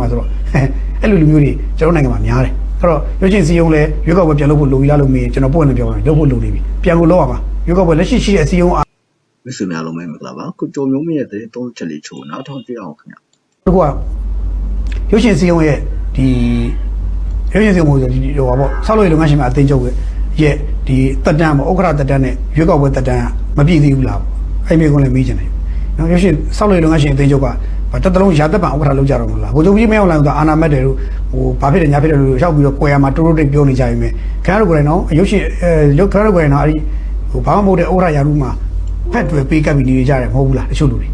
မှာဆိုတော့အဲ့လိုလူမျိုးတွေကျွန်တော်နိုင်ငံမှာများတယ်အဲ့တော့ရွေးချယ်စီယုံလဲရွေးကောက်ပွဲပြန်လုပ်ဖို့လိုပြီလားလို့မေးရင်ကျွန်တော်ပွင့်နေပြောပါမယ်လုပ်ဖို့လိုနေပြီပြန်ကိုလုပ်ရမှာရွေးကောက်ပွဲလက်ရှိရှိတဲ့အစီယုံအားမိတ်ဆွေများလုံးပဲမင်္ဂလာပါကိုကျော်မျိုးမင်းရဲ့တဲ့သုံးချက်လေးချိုးနောက်ထောင်ကြည့်အောင်ခင်ဗျာတကူကရွေးချယ်စီယုံရဲ့ဒီရွေးချယ်စီယုံကိုဒီဟိုပါပေါ့ဆောက်လို့ရလုံငန်းရှင်များအသိချုပ်ရဲ့ရဲ့ဒီတက်တန်းပေါ့ဥက္ခရာတက်တန်းနဲ့ရွေးကောက်ပွဲတက်တန်းကမပြည့်သေးဘူးလားအဲ့မေကွန်းလည်းမေးချင်တယ်နော်ရွေးချယ်ဆောက်လို့ရလုံငန်းရှင်အသိချုပ်က တတလုံးရာသက်ပံဥက္ခရာလောက်ကြတော့မလားဘိုလ်ချုပ်ကြီးမင်းအောင်လှိုင်ကအာနာမက်တယ်လို့ဟိုဘာဖြစ်တယ်ညာဖြစ်တယ်လို့ရောက်ပြီးတော့ပွဲရမှာတိုးတိုးတိတ်ပြောနေကြရင်ပဲခင်ဗျားတို့ကိုယ်တိုင်နော်ရုပ်ရှင်အဲရုပ်ခင်ဗျားတို့ကိုယ်တိုင်နော်အဲ့ဒီဟိုဘာမှမဟုတ်တဲ့ဥက္ခရာရာထူးမှာဖက်တွေပေးကပ်ပြီးနေကြတယ်မဟုတ်ဘူးလားတချို့လူတွေ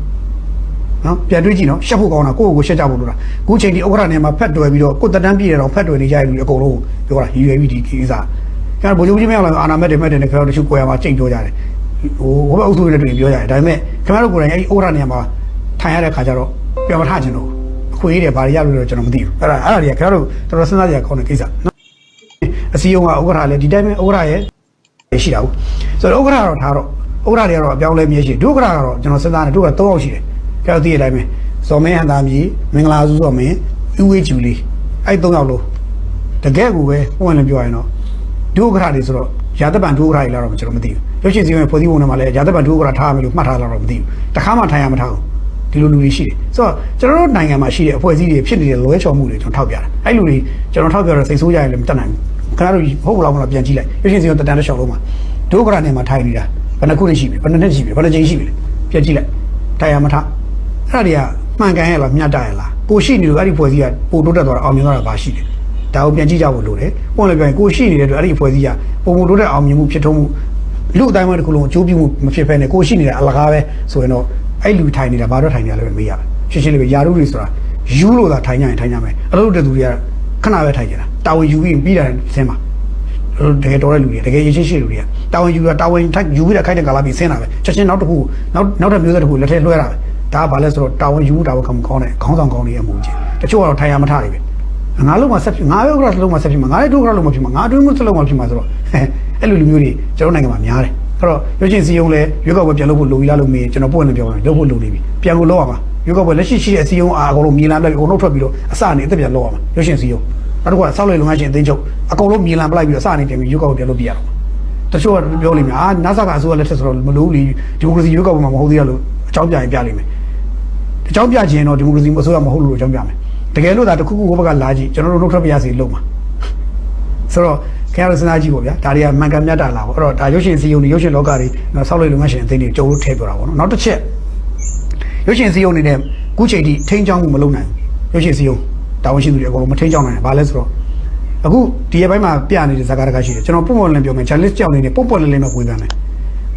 နော်ပြန်တွေးကြည့်နော်ရှက်ဖို့ကောင်းတာကိုယ့်ကိုယ်ကိုရှက်ကြဖို့လို့လားအခုချိန်ဒီဥက္ကဋ္ဌနေမှာဖက်တွယ်ပြီးတော့ကိုယ်တက်တန်းပြည့်တယ်တော့ဖက်တွယ်နေကြပြီအကုန်လုံးပြောတာရည်ရွယ်ပြီးဒီကိစ္စကျန်ဗိုလ်ချုပ်ကြီးမင်းအောင်လည်းအာနာမက်တယ်မက်တယ်နဲ့ခင်ဗျားတို့တချို့ကိုယ်ရမှာချိန်ပြောကြတယ်ဟိုဘုရားအုပ်စုတွေနဲ့တွေ့ပြောကြတယ်ဒါပေမဲ့ခင်ဗျားတို့ကိုယ်တိုင်အဲ့ဒီဥက္ကဋ္ဌနေမှာထိုင်ရတဲ့ခါကျတော့ ပြန်မထချင်တော့အခွင့်အရေးတွေဘာတွေရလို့လဲကျွန်တော်မသိဘူးအဲ့ဒါအဲ့ဒါတွေကခင်ဗျားတို့တော်တော်စဉ်းစားကြရကောင်းတဲ့ကိစ္စနော်အစည်းအဝေးကဥက္ကဋ္ဌလည်းဒီတိုင်းပဲဥက္ကဋ္ဌရဲ့ရှိတာဘူးဆိုတော့ဥက္ကဋ္ဌကတော့ထားတော့ဥက္ကဋ္ဌတွေကတော့အပြောင်းလဲမြဲရှိဒုက္ခဋ္ဌကတော့ကျွန်တော်စဉ်းစားနေဒုက္ခ3ယောက်ရှိတယ်ကြောက်သိတဲ့အတိုင်းပဲဇော်မင်းဟန်သားမြေမင်္ဂလာစုဇော်မင်းဥဝေးကျူလေးအဲ့3ယောက်လုံးတကယ်ကိုပဲဟိုဝင်လည်းပြောရရင်တော့ဒုက္ခဋ္ဌတွေဆိုတော့ရာသက်ပံဒုက္ခဋ္ဌတွေလာတော့ကျွန်တော်မသိဘူးရုပ်ရှင်စီမံဖွဲ့စည်းပုံထဲမှာလည်းရာသက်ပံဒုက္ခဋ္ဌထားမယ်လို့မှတ်ထားလာတော့မသိဘူးတခါမှထိုင်ရမထားဘူး ဒီလိုလူတွေရှိတယ်ဆိုတော့ကျွန်တော်တို့နိုင်ငံမှာရှိတဲ့အဖွဲ့အစည်းတွေဖြစ်နေတဲ့လွဲချော်မှုတွေကျွန်တော်ထောက်ပြတာအဲ့လူတွေကျွန်တော်ထောက်ပြတော့စိတ်ဆိုးကြရင်လည်းမတတ်နိုင်ဘူးခင်ဗျားတို့ဟုတ်ဘူးလားမလားပြန်ကြည့်လိုက်ရုပ်ရှင်စီမံတက်တန်းတစ်လျှောက်လုံးမှာဒုက္ခဋ္ဌနဲ့မှာထိုင်နေတာဘယ်နှခုနှစ်ရှိပြီဘယ်နှစ်နှစ်ရှိပြီဘယ်နှကြိမ်ရှိပြီလဲပြန်ကြည့်လိုက်ထိုင်ရမထားအဲ့ဒါတွေကမှန်ကန်ရဲ့လားမျှတရဲ့လားကိုရှိနေလို့အဲ့ဒီဖွဲ့စည်းကပိုတိုးတက်သွားတာအောင်မြင်သွားတာဘာရှိလဲဒါကိုပြန်ကြည့်ကြဖို့လိုတယ်ပုံလည်းပြောရင်ကိုရှိနေတဲ့အတွက်အဲ့ဒီဖွဲ့စည်းကပုံပုံတိုးတက်အောင်မြင်မှုဖြစ်ထုံးမှုလူအတိုင်းမှာတစ်ခုလုံးအကျိုးပြုမှုမဖြစ်ဖဲနဲ့ကိုရှိနေတဲ့အလကားပဲဆိုရင်တော့ အဲ့လူထိုင်နေတာဘာတော့ထိုင်နေရလဲမေးရမယ်ရှင်းရှင်းလေးပဲယာရုတွေဆိုတာယူလို့သာထိုင်ကြရင်ထိုင်ကြမယ်အလုပ်တဲ့သူတွေကခဏပဲထိုင်ကြတာတာဝန်ယူပြီးပြီးတာဆင်းပါတကယ်တော်တဲ့လူတွေတကယ်ရရှိရှိလူတွေကတာဝန်ယူတာတာဝန်ထိုက်ယူပြီးတဲ့ခိုက်တဲ့ကာလပြီးဆင်းတာပဲချက်ချင်းနောက်တစ်ခုနောက်နောက်တစ်မျိုးဆက်တစ်ခုလက်ထဲလွှဲတာပဲဒါကဘာလဲဆိုတော့တာဝန်ယူတာဝန်ခံကောင်းတဲ့ခေါင်းဆောင်ကောင်းတွေရဲ့မူကြီးတချို့ကတော့ထိုင်ရမထတွေပဲငါလုံးမှာဆက်ဖြစ်ငါရောကလုံးမှာဆက်ဖြစ်မှာငါလည်းဒုက္ခလုံးမှာဖြစ်မှာငါအတွင်းမှုစလုံးမှာဖြစ်မှာဆိုတော့အဲ့လိုလူမျိုးတွေကျွန်တော်နိုင်ငံမှာများတယ် အဲ့တော့ရွေးချယ်စီယုံလဲရွေးကောက်ပွဲပြန်လုပ်ဖို့လိုပြီလားလို့မေးကျွန်တော်ပွင့်နေပြောပါမယ်လုပ်ဖို့လိုနေပြီပြန်ကိုလုပ်ရမှာရွေးကောက်ပွဲလက်ရှိရှိတဲ့အစီယုံအားအကုန်လုံးမြေလမ်းပြပြီးအကုန်လုံးထွက်ပြီးတော့အစအနေအသက်ပြန်လုပ်ရမှာရွေးချယ်စီယုံနောက်တစ်ခုကဆောက်လေလုံငန်းရှင်အသိချုပ်အကုန်လုံးမြေလမ်းပလိုက်ပြီးတော့အစအနေတင်ပြီးရွေးကောက်ပွဲပြန်လုပ်ပြရတော့တချို့ကပြောလိမ့်မယ်အာနာဆာကအစိုးရလက်ထက်ဆိုတော့မလို့လေဒီမိုကရေစီရွေးကောက်ပွဲမှာမဟုတ်သေးရလို့အကြောင်းပြရင်ပြလိမ့်မယ်အကြောင်းပြခြင်းတော့ဒီမိုကရေစီအစိုးရမဟုတ်လို့အကြောင်းပြမယ်တကယ်လို့ဒါတခုခုဘက်ကလာကြည့်ကျွန်တော်တို့နှုတ်ထွက်ပြရစီလုံးမှာဆိုတော့ ခင်ဗျားတို့စဉ်းစားကြည့်ပေါ့ဗျာဒါတွေကမှန်ကန်မြတ်တာလားပေါ့အဲ့တော့ဒါရုပ်ရှင်စီယုံတွေရုပ်ရှင်လောကတွေနော်ဆောက်လို့လုံငန်းရှင်အသိတွေကြုံလို့ထည့်ပြောတာပေါ့နော်နောက်တစ်ချက်ရုပ်ရှင်စီယုံတွေနဲ့ခုချိန်ထိထိန်းချောင်းမှုမလုပ်နိုင်ဘူးရုပ်ရှင်စီယုံတာဝန်ရှိသူတွေအကုန်လုံးမထိန်းချောင်းနိုင်ဘူးဘာလဲဆိုတော့အခုဒီရက်ပိုင်းမှာပြနေတဲ့ဇာကာတကရှိတယ်ကျွန်တော်ပုံပေါ်လင်းပြောမယ် challenge ကြောက်နေနေပုံပေါ်လင်းလေးမှာဝင်သွားမယ်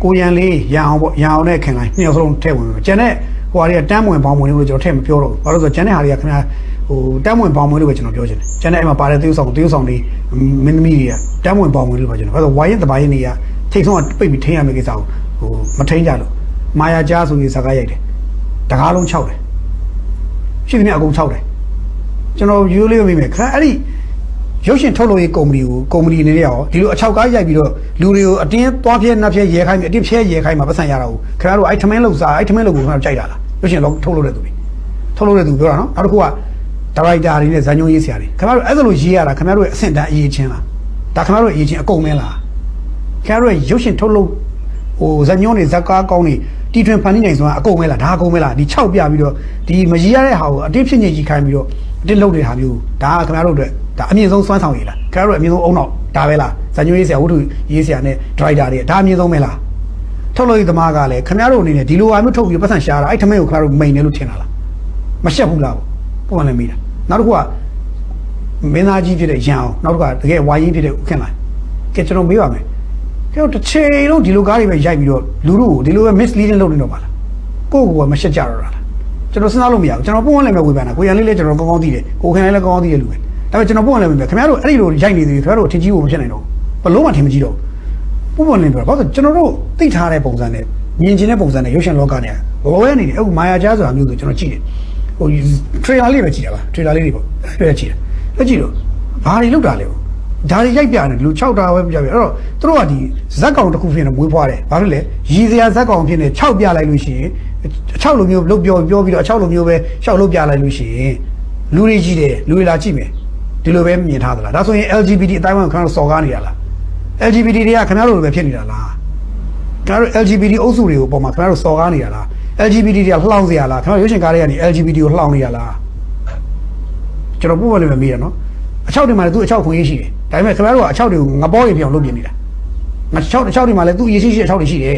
ကိုရန်လေးရန်အောင်ပေါ့ရန်အောင်နဲ့ခင်လိုက်နှစ်ယောက်စလုံးထည့်ဝင်မယ်ကျန်တဲ့ ဟိုဟာတွေကတန်းဝင်ပေါင်းဝင်လို့ကျွန်တော်ထည့်မပြောတော့ဘူးဘာလို့လဲဆိုတော့ကျန်တဲ့ဟာတွေကခင်ဗျာဟိုတန်းဝင်ပေါင်းဝင်လို့ပဲကျွန်တော်ပြောချင်တယ်ကျန်တဲ့အဲ့မှာပါတဲ့သေယုပ်ဆောင်သေယုပ်ဆောင်တွေမင်းသမီးတွေကတန်းဝင်ပေါင်းဝင်လို့ပဲကျွန်တော်ဘာလို့ဝိုင်းရင်တပိုင်းနေရထိတ်ဆုံးကပိတ်ပြီးထိန်းရမယ့်ကိစ္စကိုဟိုမထိန်းကြလို့မာယာကြားဆိုပြီးဇာကာရိုက်တယ်တကားလုံး6တယ်ရှိသမျှအကုန်6တယ်ကျွန်တော်ရိုးလေးမိမယ်ခါအဲ့ဒီရုပ်ရှင်ထုတ်လုပ်ရေးကုမ္ပဏီကိုကုမ္ပဏီအနေနဲ့ရောဒီလိုအချောက်ကားရိုက်ပြီးတော့လူတွေကိုအတင်းသွားပြဲနှက်ပြဲရဲခိုင်းပြီးအတင်းပြဲရဲခိုင်းမှာပတ်စံရတာကိုခင်ဗျားတို့အဲ့ထမင်းလောက်စားအဲ့ထမင်းလောက်ကိုခင်ဗျားတို့ကြိုက်တာလား ရုပ်ရှင်လောက်ထုတ်လုပ်တဲ့သူတွေထုတ်လုပ်တဲ့သူပြောတာနော်နောက်တစ်ခုကဒါရိုက်တာတွေနဲ့ဇာညုံရေးဆရာတွေခင်ဗျားတို့အဲ့ဒါလိုရေးရတာခင်ဗျားတို့ရဲ့အဆင့်တန်းအရေးချင်းလားဒါခင်ဗျားတို့ရဲ့အရေးချင်းအကုန်မင်းလားခင်ဗျားတို့ရဲ့ရုပ်ရှင်ထုတ်လုပ်ဟိုဇာညုံတွေဇက်ကားကောင်းတွေတီထွင်ဖန်တီးနိုင်ဆိုတာအကုန်မဲလားဒါအကုန်မဲလားဒီ6ပြပြီးတော့ဒီမကြီးရတဲ့ဟာကိုအတင်းဖြစ်ညစ်ကြီးခိုင်းပြီးတော့အတင်းလုပ်တဲ့ဟာမျိုးဒါကခင်ဗျားတို့အတွက်ဒါအမြင့်ဆုံးစွမ်းဆောင်ရည်လားခင်ဗျားတို့အမြင့်ဆုံးအုံတော့ဒါပဲလားဇာညွှန်းရေးဆရာဝတ္ထုရေးဆရာနဲ့ဒရိုက်တာတွေဒါအမြင့်ဆုံးပဲလား ထုတ်လို့ရသမားကလည်းခင်ဗျားတို့အနေနဲ့ဒီလိုဟာမျိုးထုတ်ပြီးပတ်စံရှာတာအဲ့ထမင်းကိုခင်ဗျားတို့မိန်တယ်လို့ထင်တာလားမရှက်ဘူးလားပုံမှန်လည်းမိတာနောက်တစ်ခုကမင်းသားကြီးဖြစ်တဲ့ရန်အောင်နောက်တစ်ခုကတကယ်ဝါရင်ဖြစ်တဲ့ဦးခင်လိုင်းကဲကျွန်တော်မေးပါမယ်ကျွန်တော်တစ်ချိန်လုံးဒီလိုကားတွေပဲရိုက်ပြီးတော့လူတို့ကိုဒီလိုပဲ misleading လုပ်နေတော့ပါလားကိုယ့်ကိုယ်ကမရှက်ကြတော့တာလားကျွန်တော်စဉ်းစားလို့မရဘူးကျွန်တော်ပုံမှန်လည်းပဲဝေဖန်တာကိုရန်လေးလည်းကျွန်တော်ကောင်းကောင်းသိတယ်ကိုခင်လည်းကောင်းကောင်းသိတယ်လူပဲဒါပေမဲ့ကျွန်တော်ပုံမှန်လည်းပဲခင်ဗျားတို့အဲ့ဒီလိုရိုက်နေသေးတယ်ခင်ဗျားတို့ထင်ကြီးဖို့မဖြစ်နိုင်တော့ဘူးဘလို့မှထင်မကြီးတော့ဘူး ပုံမှန်လည်းပြောဘာလို့ကျွန်တော်တို့သိထားတဲ့ပုံစံနဲ့မြင်ကျင်တဲ့ပုံစံနဲ့ရုပ်ရှင်လောကနဲ့ဘောဝဲနေတယ်အခုမာယာကြားဆိုတာမျိုးဆိုကျွန်တော်ကြည့်တယ်ဟို trailer လေးပဲကြည့်တာပါ trailer လေးတွေပေါ့အဲ့ဒါကြည့်တယ်အဲ့ကြည့်တော့ဘာတွေလောက်တာလဲဒါတွေရိုက်ပြတယ်လူ6တာပဲပြပြအဲ့တော့သူတို့ကဒီဇက်ကောင်တစ်ခုဖြစ်နေမွေးဖွားတယ်ဘာလို့လဲရည်စရာဇက်ကောင်ဖြစ်နေ6ပြလိုက်လို့ရှိရင်6လိုမျိုးလုတ်ပြောပြောပြီးတော့6လိုမျိုးပဲရှောက်လုတ်ပြလိုက်လို့ရှိရင်လူတွေကြီးတယ်လူတွေလာကြည့်မယ်ဒီလိုပဲမြင်ထားသလားဒါဆိုရင် LGBT အတိုင်းအဝန်ခင်ဗျားတို့စော်ကားနေတာလား LGBT တွေကခင်ဗျားတို့လိုပဲဖြစ်နေတာလားခင်ဗျားတို့ LGBT အုပ်စုတွေကိုပုံမှာခင်ဗျားတို့စော်ကားနေတာလား LGBT တွေကလှောင်စရာလားခင်ဗျားရုပ်ရှင်ကားတွေကနေ LGBT ကိုလှောင်နေရလားကျွန်တော်ပို့ပါလိမ့်မယ်မေးရနော်အချောက်တွေမှာလည်းသူအချောက်ခွင့်ရရှိတယ်ဒါပေမဲ့ခင်ဗျားတို့ကအချောက်တွေကိုငပေါ်ရင်ပြောင်းလုပ်ပြနေတာငါချောက်အချောက်တွေမှာလည်းသူရရှိရှိအချောက်တွေရှိတယ်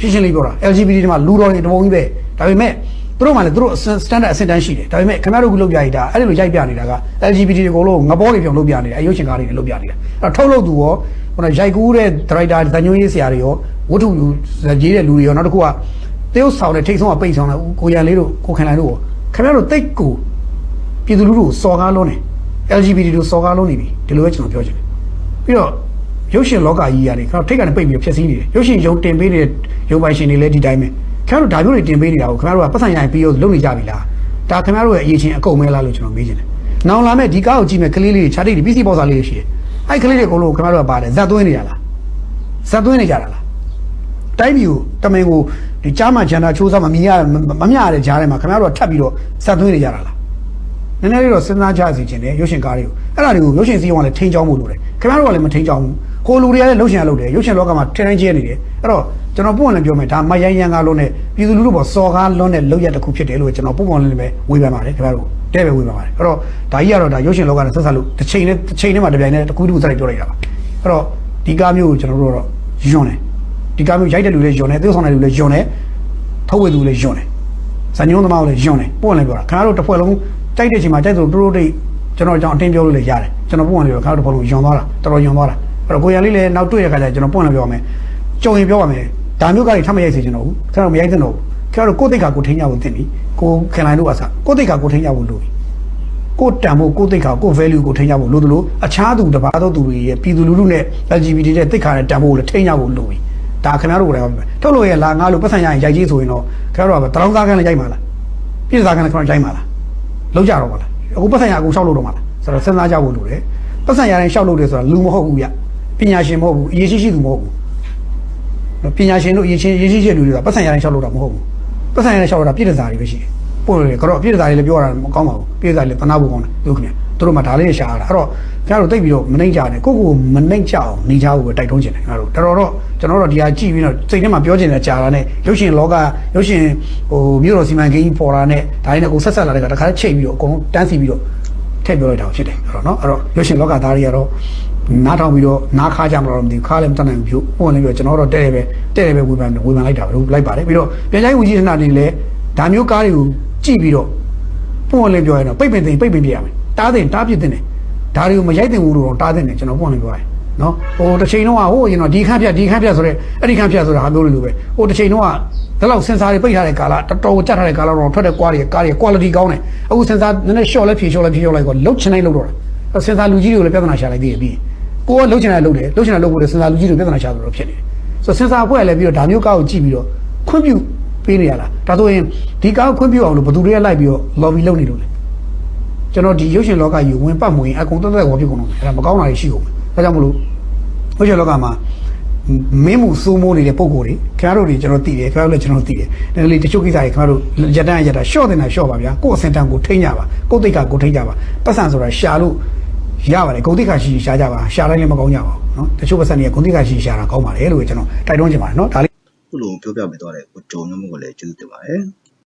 ရှင်းရှင်းလေးပြောတာ LGBT တွေမှာလူတော်တွေတပုံကြီးပဲဒါပေမဲ့သူတို့မှလည်းသူတို့ standard အဆင့်တန်းရှိတယ်ဒါပေမဲ့ခင်ဗျားတို့ကလုပ်ပြရတာအဲ့ဒီလိုရိုက်ပြနေတာက LGBT တွေကိုလို့ငပေါ်တွေပြောင်းလုပ်ပြနေတာအရုပ်ရှင်ကားတွေလည်းလုပ်ပြနေတာအဲ့တော့ထုတ်လုပ်သူရော ဟိုနော်ရိုက်ကူးတဲ့ director ဇာညွှန်းရေးဆရာတွေရောဝတ္ထုရေးတဲ့လူတွေရောနောက်တစ်ခုကတရုတ်ဆောင်တဲ့ထိတ်ဆုံးကပိတ်ဆောင်တဲ့ကိုရန်လေးတို့ကိုခင်လိုင်တို့ရောခင်ဗျားတို့တိတ်ကိုပြည်သူလူထုကိုစော်ကားလုံးနေ LGBT တို့စော်ကားလုံးနေပြီဒီလိုပဲကျွန်တော်ပြောချင်တယ်ပြီးတော့ရုပ်ရှင်လောကကြီးရတယ်ခင်ဗျားထိတ်ကနေပိတ်ပြီးဖျက်ဆီးနေတယ်ရုပ်ရှင်ရုံတင်ပေးနေတဲ့ရုပ်ပိုင်ရှင်တွေလည်းဒီတိုင်းပဲခင်ဗျားတို့ဒါမျိုးတွေတင်ပေးနေတာကိုခင်ဗျားတို့ကပတ်စံရရင်ပြီးတော့လုပ်နေကြပြီလားဒါခင်ဗျားတို့ရဲ့အရေးချင်းအကုန်မဲလားလို့ကျွန်တော်မေးချင်တယ်နောင်လာမဲ့ဒီကားကိုကြည့်မဲ့ကလေးလေးတွေခြားတိတ်တွေ PC ပေါ်စာလေးတွေရှိတယ် အဲ့ကလေးတွေအကုန်လုံးခင်ဗျားတို့ကပါတယ်ဇက်သွင်းနေရလားဇက်သွင်းနေကြတာလားတိုင်းပြည်ကိုတမင်ကိုဒီကြားမှဂျန်နာချိုးစားမမြင်ရမမမျှရတဲ့ကြားထဲမှာခင်ဗျားတို့ကထပ်ပြီးတော့စက်သွင်းနေကြတာလားနည်းနည်းလေးတော့စဉ်းစားကြစီခြင်းတယ်ရုပ်ရှင်ကားတွေကိုအဲ့ဒါတွေကိုရုပ်ရှင်စီးရုံကလည်းထိန်းချောင်းမှုလို့တယ်ခင်ဗျားတို့ကလည်းမထိန်းချောင်းဘူး ကိုလူတွေကလည်းရုပ်ရှင်ကလုပ်တယ်ရုပ်ရှင်လောကမှာထင်တိုင်းကျဲနေတယ်အဲ့တော့ကျွန်တော်ပုံမှန်လည်းပြောမယ်ဒါမယိုင်းရန်ကားလုံးနဲ့ပြည်သူလူထုပေါ်စော်ကားလွန်းတဲ့လောက်ရတစ်ခုဖြစ်တယ်လို့ကျွန်တော်ပုံမှန်လည်းပဲဝေဖန်ပါတယ်ခင်ဗျားတို့တဲ့ပဲဝေဖန်ပါတယ်အဲ့တော့ဒါကြီးကတော့ဒါရုပ်ရှင်လောကနဲ့ဆက်ဆက်လို့တစ်ချိန်နဲ့တစ်ချိန်နဲ့မှတစ်ပြိုင်နဲ့တစ်ခုတစ်ခုစလိုက်ပြောလိုက်တာပါအဲ့တော့ဒီကားမျိုးကိုကျွန်တော်တို့တော့ယွန်းတယ်ဒီကားမျိုးရိုက်တဲ့လူလည်းယွန်တယ်သေဆောင်တဲ့လူလည်းယွန်တယ်ထုတ်ဝေသူလည်းယွန်တယ်ဇာညုံသမားလည်းယွန်တယ်ပို့လည်းပြောတာခင်ဗျားတို့တစ်ဖွဲ့လုံးတိုက်တဲ့အချိန်မှာတိုက်သူတိုးတိုးတိတ်ကျွန်တော်ကြောင့်အတင်းပြောလို့လည်းရတယ်ကျွန်တော်ပို့လည်းပြောခင်ဗျားတို့တစ်ဖွဲ့လုံးယွန်သွားတာတော်တော်ယွန်သွားတာ အဲ့တော့ကိုရလေးလည်းနောက်တွေ့ရခါကျကျွန်တော်ပို့လည်းပြောပါမယ်ကြုံရင်ပြောပါမယ်ဒါမျိုးကားတွေထပ်မရိုက်စေချင်တော့ဘူးခင်ဗျားတို့မရိုက်သင့်တော့ဘူးခင်ဗျားတို့ကိုယ့်တိတ်ခါကိုထိန်းကြဖို့တင်ပြီကိုခင်လိုက်လို့အစားကိုယ့်တိတ်ခါကိုထိန်းကြဖို့လိုပြီကိုယ်တန်ဖို့ကိုယ်သိက္ခာကိုယ် value ကိုထိန်းကြဖို့လိုသလိုအခြားသူတစ်ပါးသောသူတွေရဲ့ပြည်သူလူထုနဲ့ LGBT တဲ့သိက္ခာနဲ့တန်ဖို့ကိုလည်းထိန်းကြဖို့လိုပြီဒါခင်ဗျားတို့ကိုယ်တိုင်ပါပဲထုတ်လို့ရလာငါလို့ပတ်စံရရင်ရိုက်ကြီးဆိုရင်တော့ခင်ဗျားတို့ကတရောင်းသားကန်းလည်းရိုက်မှာလားပြည်သားကန်းလည်းခင်ဗျားရိုက်မှာလားလုံးကြတော့မလားအခုပတ်စံရအကုန်ရှောက်လို့တော့မလားဆိုတော့စဉ်းစားကြဖို့လိုတယ်ပတ်စံရရင်ရှောက်လို့တယ်ဆိုတာလူမဟုတ်ဘူးဗျ ပညာရှင်မဟုတ်ဘူးအရေးရှိရှိသူမဟုတ်ဘူးပညာရှင်တို့အရေးချင်းရေးရှိရှိလူတွေကပတ်စံရရင်ရှောက်လို့တာမဟုတ်ဘူးပတ်စံရရင်ရှောက်လို့တာပြည်သားတွေပဲရှိတယ်ပို့တယ်ကတော့ပြည်သားတွေလည်းပြောတာမကောင်းပါဘူးပြည်သားတွေလည်းတနာဖို့ကောင်းတယ်တို့ခင်ဗျာတို့မှဒါလေးရှာရတာအဲ့တော့ခင်ဗျားတို့တိတ်ပြီးတော့မနှိမ့်ကြနဲ့ကိုကိုမနှိမ့်ကြအောင်နေကြဖို့ပဲတိုက်တွန်းချင်တယ်ခင်ဗျားတို့တော်တော်တော့ကျွန်တော်တို့ဒီဟာကြည့်ပြီးတော့စိတ်ထဲမှာပြောချင်တဲ့ကြာတာနဲ့ရုပ်ရှင်လောကရုပ်ရှင်ဟိုမြို့တော်စီမံကိန်းပေါ်တာနဲ့ဒါလေးနဲ့ကိုဆက်ဆက်လာတဲ့ကတခါချိတ်ပြီးတော့အကုန်လုံးတန်းစီပြီးတော့ထည့်ပြောလိုက်တာဖြစ်တယ်အဲ့တော့နော်အဲ့တော့ရုပ်ရှင်လောကသားတွေကတော့ နားထောင်ပြီးတော့နားခါကြမလို့မသိဘူးခါလည်းမတတ်နိုင်ဘူးပုံလည်းပြီးတော့ကျွန်တော်တို့တဲ့တယ်ပဲတဲ့တယ်ပဲဝေဖန်ဝေဖန်လိုက်တာပဲလိုက်ပါတယ်ပြီးတော့ပြန်ချိုင်းဝင်ကြီးဌာနနေလည်းဒါမျိုးကားတွေကိုကြည့်ပြီးတော့ပုံဝင်လေးပြောရင်တော့ပိတ်ပင်သိရင်ပိတ်ပင်ပြရမယ်တားတင်တားပြစ်တင်တယ်ဒါတွေကိုမရိုက်တင်ဘူးလို့တော့တားတင်တယ်ကျွန်တော်ပုံဝင်လေးပြောရင်နော်ဟိုတစ်ချိန်တော့ဟိုရင်တော့ဒီခန့်ပြဒီခန့်ပြဆိုတော့အဲ့ဒီခန့်ပြဆိုတာဟာမျိုးလေးလိုပဲဟိုတစ်ချိန်တော့ဒီလောက်စင်ဆာတွေပိတ်ထားတဲ့ကာလတော်တော်ကြတ်ထားတဲ့ကာလတော့ထွက်တဲ့ကွာတွေကားတွေ quality ကောင်းတယ်အခုစင်ဆာနည်းနည်း short လဲဖြေ short လဲဖြေ short လိုက်တော့လုတ်ချင်လိုက်လုတ်တော့တာစင်ဆာလူကြီးတွေကိုလည်းပြဿနာရှာလိုက်သေးတယ်ပြီး ကိုကလုတ်ချင်တယ်လုတ်တယ်လုတ်ချင်တယ်လုတ်ဖို့စင်ဆာလူကြီးတွေပြဿနာရှာတော့ဖြစ်နေတယ်ဆိုစင်ဆာအဖွဲ့လည်းပြီးတော့ဒါမျိုးကားကိုကြည့်ပြီးတော့ခွင့်ပြုပေးနေရလားဒါဆိုရင်ဒီကားကိုခွင့်ပြုအောင်လို့ဘယ်သူတွေကလိုက်ပြီးတော့ lobby လုပ်နေလို့လဲကျွန်တော်ဒီရုပ်ရှင်လောကကြီးဝင်ပတ်မဝင်အကုန်တက်တက်ဝါဖြစ်ကုန်တော့အဲ့ဒါမကောင်းတာတွေရှိကုန်တယ်ဒါကြောင့်မလို့ရုပ်ရှင်လောကမှာမင်းမှုစိုးမိုးနေတဲ့ပုံကိုယ်တွေခင်ဗျားတို့တွေကျွန်တော်သိတယ်ခင်ဗျားတို့လည်းကျွန်တော်သိတယ်ဒါလေးတချို့ကိစ္စတွေခင်ဗျားတို့ရတန်းရတာရှော့တင်တာရှော့ပါဗျာကိုယ့်အစင်တန်ကိုထိန်းကြပါကိုယ့်တိတ်ကကိုထိန်းကြပါပတ်စံဆိုတာရှာလို့ ရပါတယ်ဂုံတိတ်ခါရှိရှာကြပါရှာတိုင်းလည်းမကောင်းကြပါဘူးเนาะတချို့ပတ်စံတွေကဂုံတိတ်ခါရှိရှာတာကောင်းပါတယ်လို့ကျွန်တော်တိုက်တွန်းချင်ပါတယ်เนาะဒါလေး ခုလိုပြောပြပေးသွားတဲ့ကိုကျော်မျိုးမျိုးကိုလည်းကျေးဇူးတင်ပါတယ်